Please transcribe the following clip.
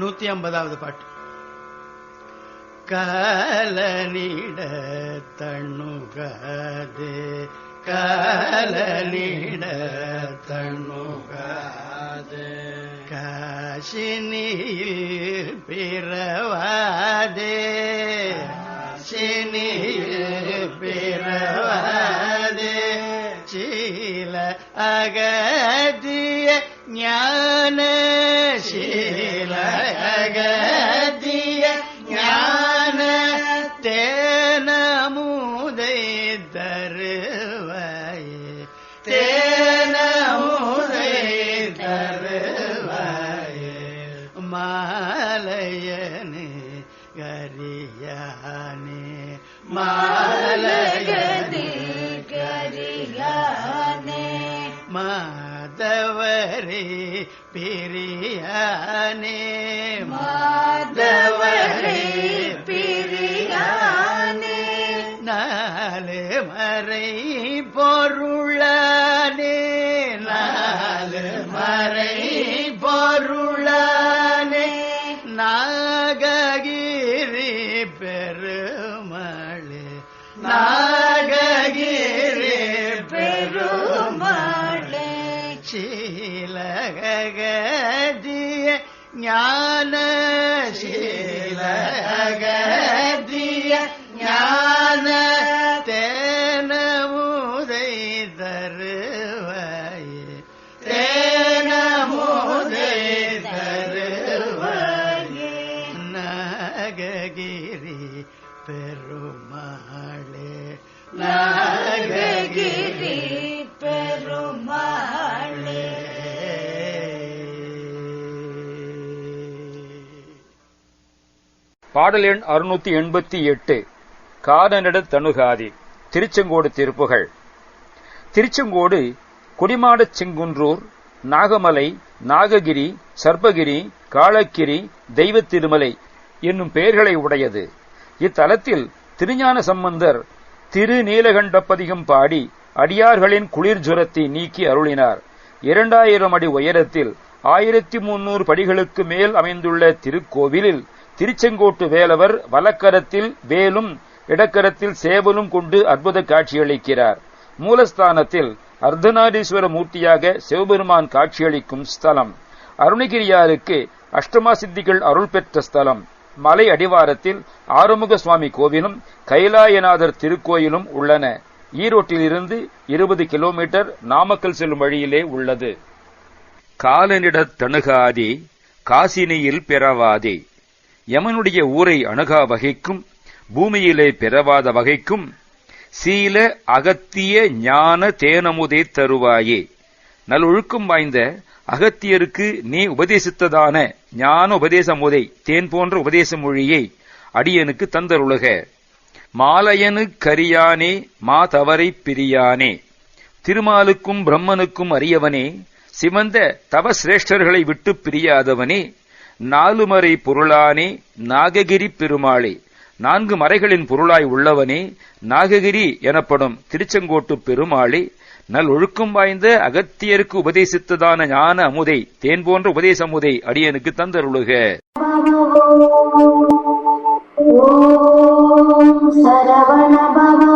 நூத்தி ஐம்பதாவது பாட்டு. கலனிட தண்ணுகாதே கலனிட தண்ணுகாதே காசினியில் பிறவாதே. காசினியில் பிறவாதே. சீல அகதிய ஞான கரியானே மாலையனே கரியானே மாதவரே பிரியானே மாதவரே பிரியானே நாலு மறை பொருளானே நாலு மறை பெருமாளே நாககிரி பெருமாளே சீலகதிய ஞான சீலகதிய ஞான பாடல் எண் அறுநூத்தி எண்பத்தி எட்டு. காதனிட தனுகாதி திருச்செங்கோடு திருப்புகள். திருச்செங்கோடு குடிமாடச் செங்குன்றூர் நாகமலை நாககிரி சர்ப்பகிரி காலக்கிரி தெய்வ திருமலை என்னும் பெயர்களை உடையது. இத்தலத்தில் திருஞான சம்பந்தர் திரு நீலகண்டப்பதிகம் பாடி அடியார்களின் குளிர் ஜுரத்தை நீக்கி அருளினார். இரண்டாயிரம் அடி உயரத்தில் ஆயிரத்தி முன்னூறு படிகளுக்கு மேல் அமைந்துள்ள திருக்கோவிலில் திருச்செங்கோட்டு வேலவர் வலக்கரத்தில் வேலும் இடக்கரத்தில் சேவலும் கொண்டு அற்புத காட்சியளிக்கிறார். மூலஸ்தானத்தில் அர்த்தநாரீஸ்வர மூர்த்தியாக சிவபெருமான் காட்சியளிக்கும் ஸ்தலம். அருணகிரியாருக்கு அஷ்டமா சித்திகள் அருள் பெற்ற ஸ்தலம். மலை அடிவாரத்தில் ஆறுமுக சுவாமி கோவிலும் கைலாயநாதர் திருக்கோயிலும் உள்ளன. ஈரோட்டிலிருந்து இருபது கிலோமீட்டர் நாமக்கல் செல்லும் வழியிலே உள்ளது. காலனிடத் தணுகாதி காசினியில் பிறவாதே. யமனுடைய ஊரை அணுகா வகைக்கும் பூமியிலே பிறவாத வகைக்கும் சீல அகத்திய ஞான தேனமுதே தருவாயே. நல்லொழுக்கம் வாய்ந்த அகத்தியருக்கு நீ உபதேசித்ததான ஞான உபதேசமுதை தேன் போன்ற உபதேச மொழியை அடியனுக்கு தந்தருளுக. மாலையனு கரியானே மா தவறை பிரியானே. திருமாலுக்கும் பிரம்மனுக்கும் அறியவனே சிவந்த தவ சிரேஷ்டர்களை விட்டு பிரியாதவனே. நாலுமறை பொருளானே நாககிரி பெருமாளே. நான்கு மறைகளின் பொருளாய் உள்ளவனே நாககிரி எனப்படும் திருச்செங்கோட்டு பெருமாளே. நல் ஒழுக்கம் வாய்ந்த அகத்தியருக்கு உபதேசித்ததான ஞான அமுதை தேன் போன்ற உபதேச அமுதை அடியனுக்கு தந்தருளுக. ஓம் சரவண பவ